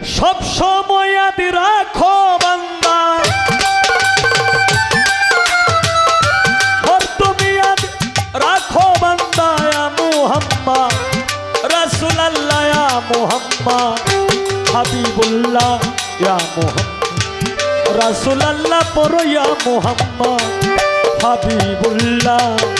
সব সময় আদি রাখো বান্দা। তুমি আদি রাখো বান্দা মুহাম্মা রসুল্লাহ মুহাম্মা হাবিবুল্লাহ, ইয়া মুহাম্মা রসুল্লাহ পরো ইয়া মুহাম্মা হাবিবুল্লাহ।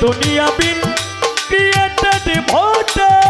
দুনিয়া বিন ক্রিয়েটেড ভোটার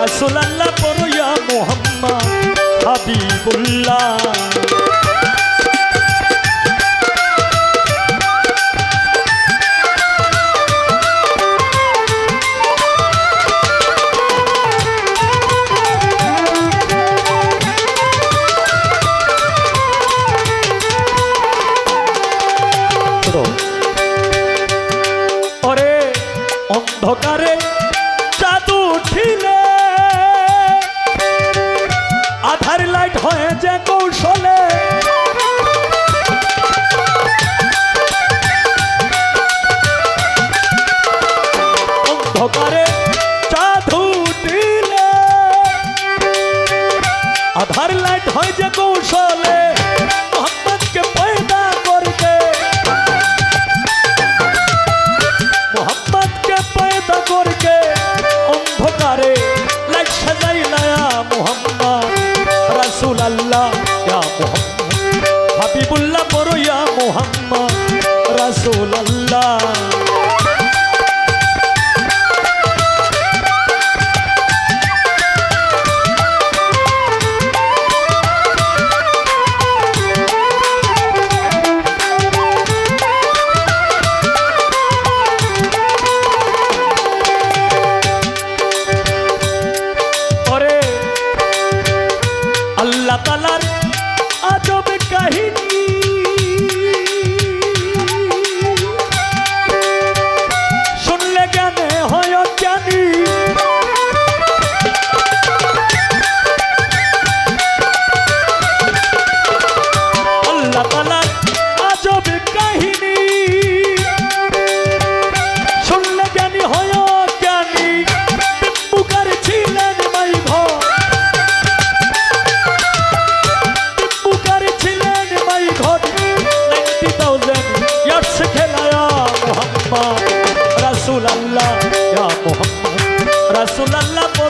রাসুলাল্লাহ পড়ইয়া মোহাম্মদ হাবিবুল্লাহ। অন্ধকারে হয়ে যে কৌশল মোহাম্মদ রাসুল্লাহ আল্লাহ তালার আজব কাহিনী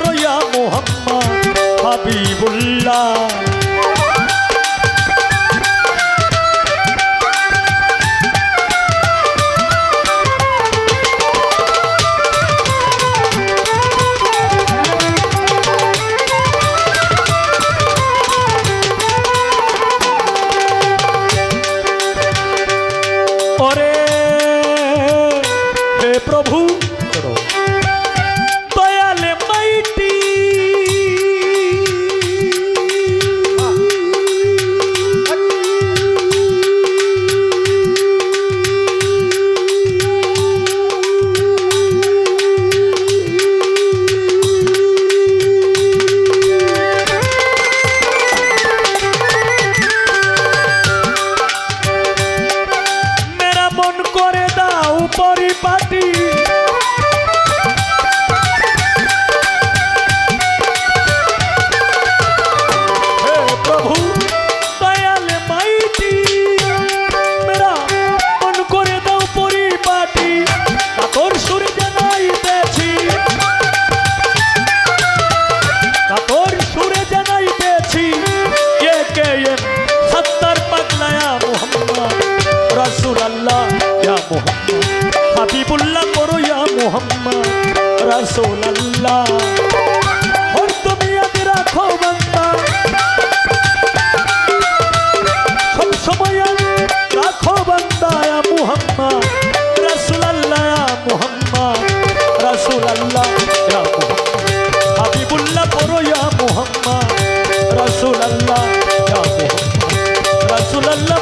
করো ইয়া মোহাম্মদ হাবিবুল্লাহ। করে দাও পরিপাটি। রসুল আল্লাহ হর তুমি আমি রাখো বান্দা। সব সময় রাখো বান্দা মুহাম্মদ। রসুল আল্লাহ মুহাম্মদ। রসুল আল্লাহ হাবিবুল্লাহ পড়ো ইয়া মুহাম্মদ। রসুল আল্লাহ ইয়া মুহাম্মদ। রসুল আল্লাহ